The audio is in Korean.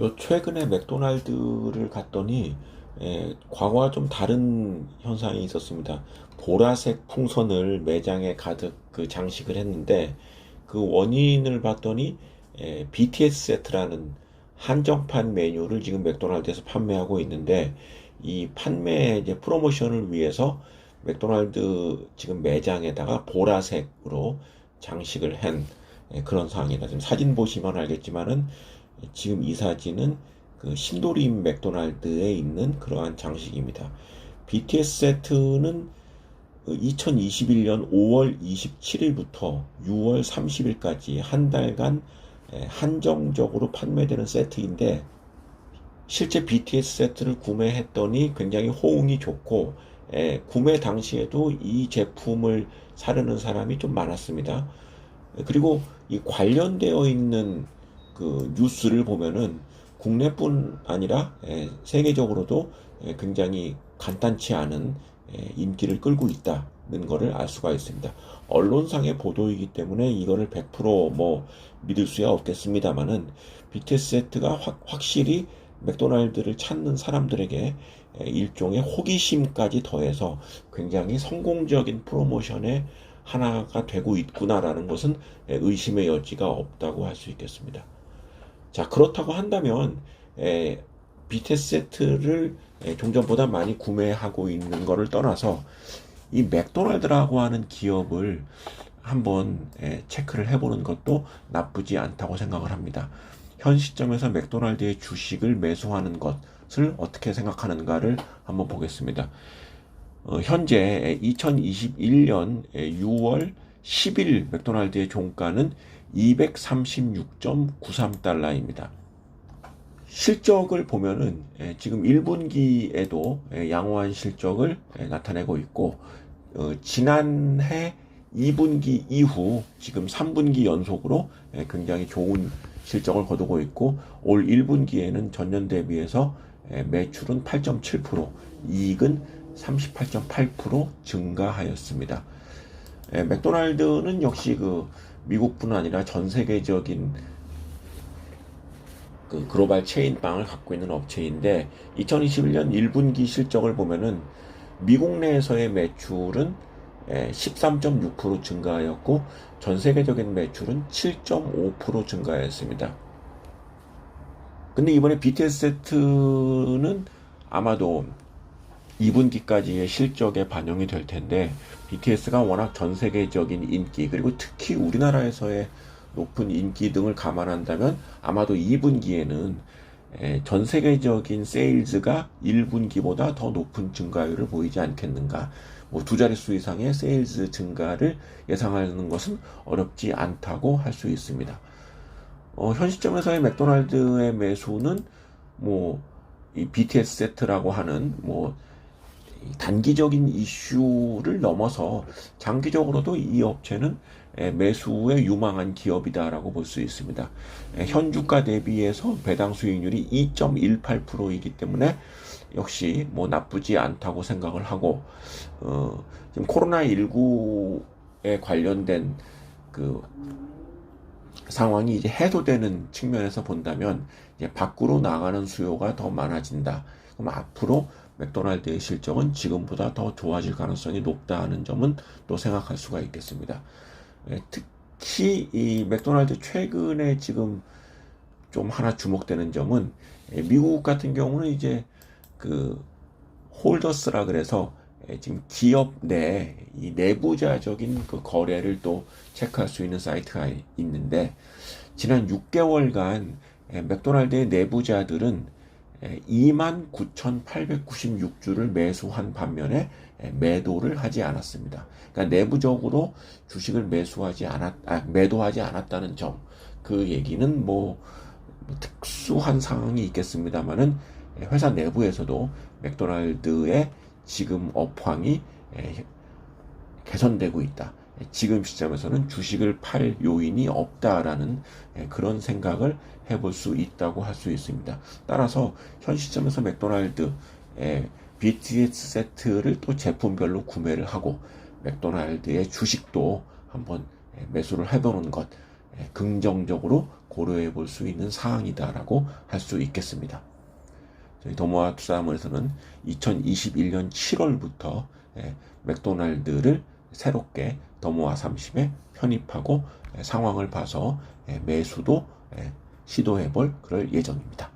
요 최근에 맥도날드를 갔더니 에, 과거와 좀 다른 현상이 있었습니다. 보라색 풍선을 매장에 가득 그 장식을 했는데 그 원인을 봤더니 에, BTS 세트라는 한정판 메뉴를 지금 맥도날드에서 판매하고 있는데 이 판매 이제 프로모션을 위해서 맥도날드 지금 매장에다가 보라색으로 장식을 한 에, 그런 상황이다. 지금 사진 보시면 알겠지만은 지금 이 사진은 그 신도림 맥도날드에 있는 그러한 장식입니다. BTS 세트는 2021년 5월 27일부터 6월 30일까지 한 달간 에, 한정적으로 판매되는 세트인데 실제 BTS 세트를 구매했더니 굉장히 호응이 좋고 에, 구매 당시에도 이 제품을 사려는 사람이 좀 많았습니다. 그리고 이 관련되어 있는 그 뉴스를 보면은 국내뿐 아니라 에, 세계적으로도 에, 굉장히 간단치 않은 에, 인기를 끌고 있다는 것을 알 수가 있습니다. 언론상의 보도이기 때문에 이거를 100%뭐 믿을 수야 없겠습니다만은 BTS 세트가 확, 확실히 맥도날드를 찾는 사람들에게 에, 일종의 호기심까지 더해서 굉장히 성공적인 프로모션의 하나가 되고 있구나라는 것은 에, 의심의 여지가 없다고 할 수 있겠습니다. 자, 그렇다고 한다면, 에, BTS 세트를 에, 종전보다 많이 구매하고 있는 것을 떠나서 이 맥도날드라고 하는 기업을 한번 에, 체크를 해보는 것도 나쁘지 않다고 생각을 합니다. 현 시점에서 맥도날드의 주식을 매수하는 것을 어떻게 생각하는가를 한번 보겠습니다. 어, 현재 2021년 6월 10일 맥도날드의 종가는 236.93달러입니다. 실적을 보면은 예, 지금 1분기에도 예, 양호한 실적을 예, 나타내고 있고 어, 지난해 2분기 이후 지금 3분기 연속으로 예, 굉장히 좋은 실적을 거두고 있고 올 1분기에는 전년 대비해서 예, 매출은 8.7%, 이익은 38.8% 증가하였습니다. 예, 맥도날드는 역시 그 미국뿐 아니라 전 세계적인 그 글로벌 체인 빵을 갖고 있는 업체인데 2021년 1분기 실적을 보면은 미국 내에서의 매출은 13.6% 증가하였고 전 세계적인 매출은 7.5% 증가했습니다. 근데 이번에 BTS 세트는 아마도 2분기까지의 실적에 반영이 될 텐데 BTS가 워낙 전 세계적인 인기 그리고 특히 우리나라에서의 높은 인기 등을 감안한다면 아마도 2분기에는 전 세계적인 세일즈가 1분기보다 더 높은 증가율을 보이지 않겠는가. 뭐 두 자릿수 이상의 세일즈 증가를 예상하는 것은 어렵지 않다고 할 수 있습니다. 어, 현 시점에서의 맥도날드의 매수는 뭐 이 BTS 세트라고 하는 뭐 단기적인 이슈를 넘어서 장기적으로도 이 업체는 매수에 유망한 기업이다라고 볼 수 있습니다. 현 주가 대비해서 배당 수익률이 2.18%이기 때문에 역시 뭐 나쁘지 않다고 생각을 하고 어, 지금 코로나 19에 관련된 그 상황이 이제 해소되는 측면에서 본다면 이제 밖으로 나가는 수요가 더 많아진다. 그럼 앞으로 맥도날드의 실적은 지금보다 더 좋아질 가능성이 높다 하는 점은 또 생각할 수가 있겠습니다. 예, 특히 이 맥도날드 최근에 지금 좀 하나 주목되는 점은 예, 미국 같은 경우는 이제 그 홀더스라 그래서 예, 지금 기업 내 이 내부자적인 그 거래를 또 체크할 수 있는 사이트가 있는데 지난 6개월간 맥도날드의 내부자들은 29,896주를 매수한 반면에 매도를 하지 않았습니다. 그러니까 내부적으로 주식을 매수하지 않았, 아, 매도하지 않았다는 점. 그 얘기는 뭐, 뭐 특수한 상황이 있겠습니다만은 회사 내부에서도 맥도날드의 지금 업황이 개선되고 있다. 지금 시점에서는 주식을 팔 요인이 없다라는 그런 생각을 해볼 수 있다고 할 수 있습니다. 따라서 현 시점에서 맥도날드 BTS 세트를 또 제품별로 구매를 하고 맥도날드의 주식도 한번 매수를 해보는 것 긍정적으로 고려해 볼 수 있는 사항이다라고 할 수 있겠습니다. 저희 더모아 투자자문에서는 2021년 7월부터 예, 맥도날드를 새롭게 더모아 30에 편입하고 예, 상황을 봐서 예, 매수도 예, 시도해 볼 그럴 예정입니다.